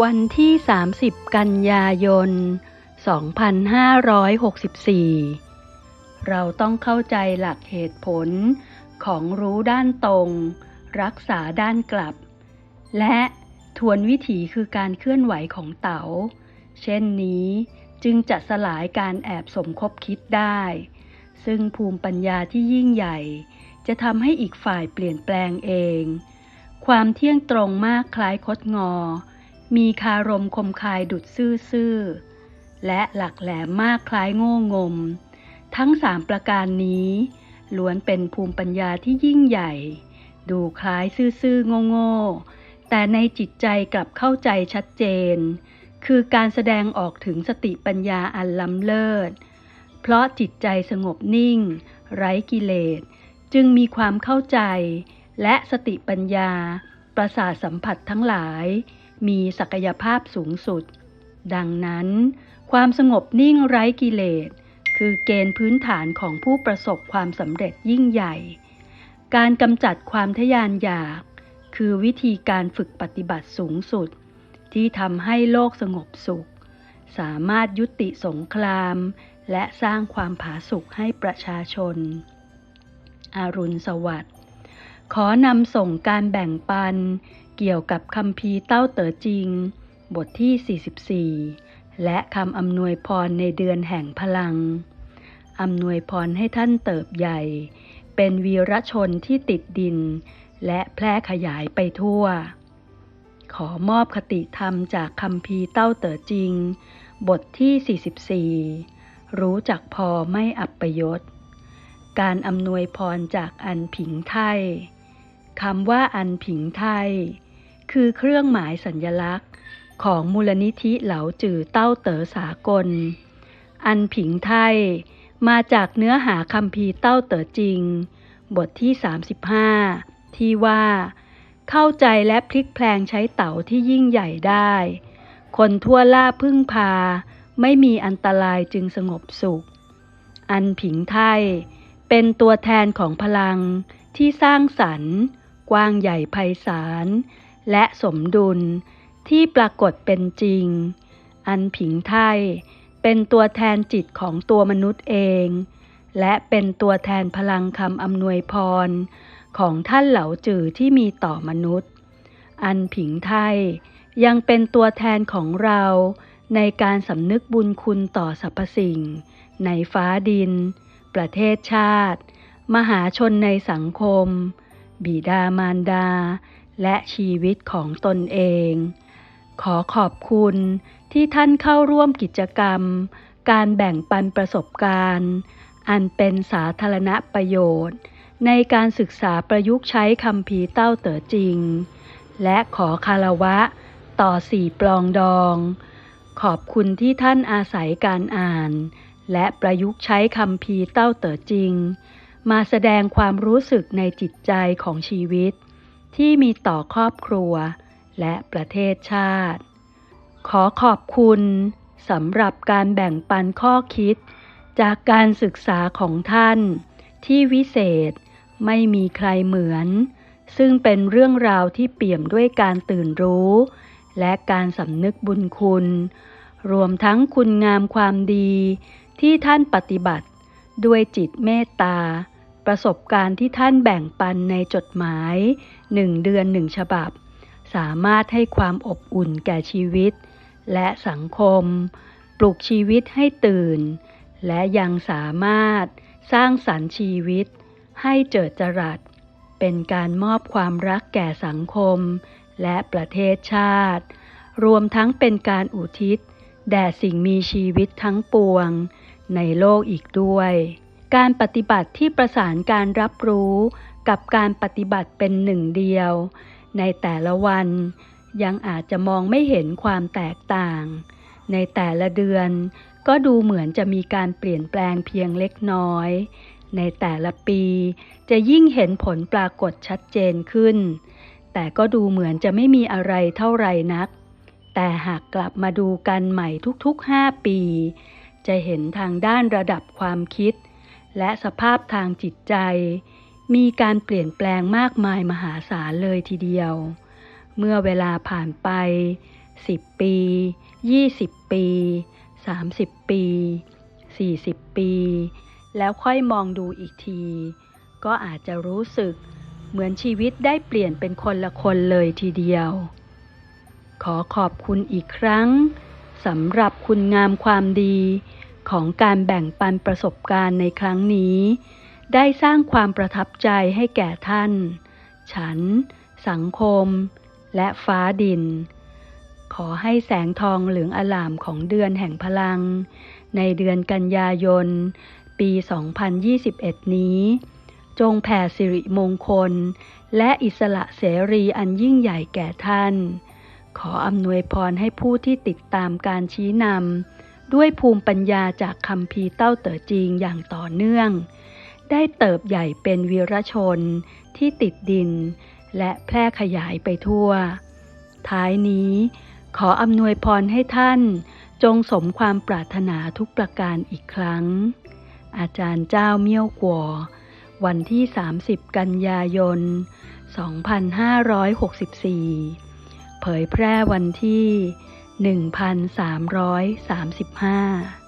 วันที่ 30 กันยายน 2564 เราต้องเข้าใจหลักเหตุผลของรู้ด้านตรง รักษาด้านกลับ และทวนวิถีคือการเคลื่อนไหวของเต๋า เช่นนี้จึงจะสลายการแอบสมคบคิดได้ ซึ่งภูมิปัญญาที่ยิ่งใหญ่ จะทำให้อีกฝ่ายเปลี่ยนแปลงเอง ความเที่ยงตรงมากคล้ายคดงอ มีคารมคมคายดุดซื่อๆ และหลักแหลมมากคล้ายโง่งม ทั้งสามประการนี้ล้วนเป็นภูมิปัญญาที่ยิ่งใหญ่ ดูคล้ายซื่อๆโง่ๆ แต่ในจิตใจกลับเข้าใจชัดเจน คือการแสดงออกถึงสติปัญญาอันล้ำเลิศ เพราะจิตใจสงบนิ่ง ไร้กิเลส จึงมีความเข้าใจ และสติปัญญา ประสาทสัมผัสทั้งหลาย มีศักยภาพสูงสุด ดังนั้น ความสงบนิ่งไร้กิเลส คือเกณฑ์พื้นฐานของผู้ประสบความสำเร็จยิ่งใหญ่ การกำจัดความทะยานอยาก คือวิธีการฝึกปฏิบัติสูงสุด ที่ทำให้โลกสงบสุข สามารถยุติสงคราม และสร้างความผาสุกให้ประชาชน อารุณสวัสดิ์ขอนำส่งการแบ่งปัน เกี่ยวกับคำพีเต้าเต๋อจริง บทที่ 44 และคำอำนวยพรในเดือนแห่งพลัง อำนวยพรให้ท่านเติบใหญ่ เป็นวีรชนที่ติดดิน และแพร่ขยายไปทั่ว ขอมอบคติธรรมจากคำพีเต้าเต๋อจริง บทที่ 44 รู้จักพอไม่อัปยศการอำนวยพรจากอันผิงไทย คำว่าอันผิงไทย คือเครื่องหมายสัญญลักษณ์ ของมูลนิธิเหลาจือเต้าเต๋อสากล อันผิงไทย มาจากเนื้อหาคำพีเต้าเต๋อจริง บทที่ 35 ที่ว่า เข้าใจและพลิกแพลงใช้เต๋าที่ยิ่งใหญ่ได้ คนทั่วล่าพึ่งพา ไม่มีอันตรายจึงสงบสุข อันผิงไทย เป็นตัวแทนของพลังที่สร้างสรรค์ กว้างใหญ่ไพศาล และสมดุลที่ปรากฏเป็นจริง อันผิงไทยเป็นตัวแทนจิตของตัวมนุษย์เอง และเป็นตัวแทนพลังคำอำนวยพร ของท่านเหลาจือที่มีต่อมนุษย์ อันผิงไทยยังเป็นตัวแทนของเราในการสำนึกบุญคุณต่อสรรพสิ่ง ในฟ้าดิน ประเทศชาติ มหาชนในสังคม บิดามารดา และชีวิตของตนเอง ขอขอบคุณที่ท่านเข้าร่วมกิจกรรม การแบ่งปันประสบการณ์ อันเป็นสาธารณประโยชน์ ในการศึกษาประยุกต์ใช้คำพีเต้าเต๋อจริง และขอคารวะต่อสี่ปลองดอง ขอบคุณที่ท่านอาศัยการอ่าน และประยุกต์ใช้คำพีเต้าเต๋อจริง มาแสดงความรู้สึกในจิตใจของชีวิต ที่มีต่อครอบครัว และประเทศชาติ ขอขอบคุณสำหรับการแบ่งปันข้อคิด จากการศึกษาของท่าน ที่วิเศษไม่มีใครเหมือน ซึ่งเป็นเรื่องราวที่เปี่ยมด้วยการตื่นรู้ และการสำนึกบุญคุณ รวมทั้งคุณงามความดีที่ท่านปฏิบัติด้วยจิตเมตตา ประสบการณ์ที่ท่านแบ่งปันในจดหมายหนึ่งเดือนหนึ่งฉบับ สามารถให้ความอบอุ่นแก่ชีวิต และสังคม ปลุกชีวิตให้ตื่น และยังสามารถสร้างสรรค์ชีวิต ให้เจิดจรัส เป็นการมอบความรักแก่สังคม และประเทศชาติ รวมทั้งเป็นการอุทิศ แด่สิ่งมีชีวิตทั้งปวง ในโลกอีกด้วย การปฏิบัติที่ประสานการรับรู้กับการปฏิบัติเป็นหนึ่งเดียว ในแต่ละวัน ยังอาจจะมองไม่เห็นความแตกต่าง ในแต่ละเดือนก็ดูเหมือนจะมีการเปลี่ยนแปลงเพียงเล็กน้อย ในแต่ละปีจะยิ่งเห็นผลปรากฏชัดเจนขึ้น แต่ก็ดูเหมือนจะไม่มีอะไรเท่าไรนัก แต่หากกลับมาดูกันใหม่ทุกๆ 5 ปี จะเห็นทางด้านระดับความคิด และสภาพทางจิตใจ มีการเปลี่ยนแปลงมากมายมหาศาลเลยทีเดียว เมื่อเวลาผ่านไป 10 ปี 20 ปี 30 ปี 40 ปี แล้วค่อยมองดูอีกที ก็อาจจะรู้สึกเหมือนชีวิตได้เปลี่ยนเป็นคนละคนเลยทีเดียว ขอขอบคุณอีกครั้งสำหรับคุณงามความดี ของการแบ่งปันประสบการณ์ในครั้งนี้ ได้สร้างความประทับใจให้แก่ท่าน ฉัน สังคม และฟ้าดิน ขอให้แสงทองเหลืองอลามของเดือนแห่งพลัง ในเดือนกันยายน ปี 2021 นี้ จงแผ่สิริมงคล และอิสระเสรีอันยิ่งใหญ่แก่ท่าน ขออำนวยพรให้ผู้ที่ติดตามการชี้นำ ด้วยภูมิปัญญาจากคำพีเต้าเต๋อจริงอย่างต่อเนื่อง ได้เติบใหญ่เป็นวีรชนที่ติดดิน และแพร่ขยายไปทั่ว ท้ายนี้ขออำนวยพรให้ท่าน จงสมความปรารถนาทุกประการอีกครั้ง อาจารย์เจ้าเมี่ยวกัววันที่ 30 กันยายน 2564 เผยแพร่วันที่ 1335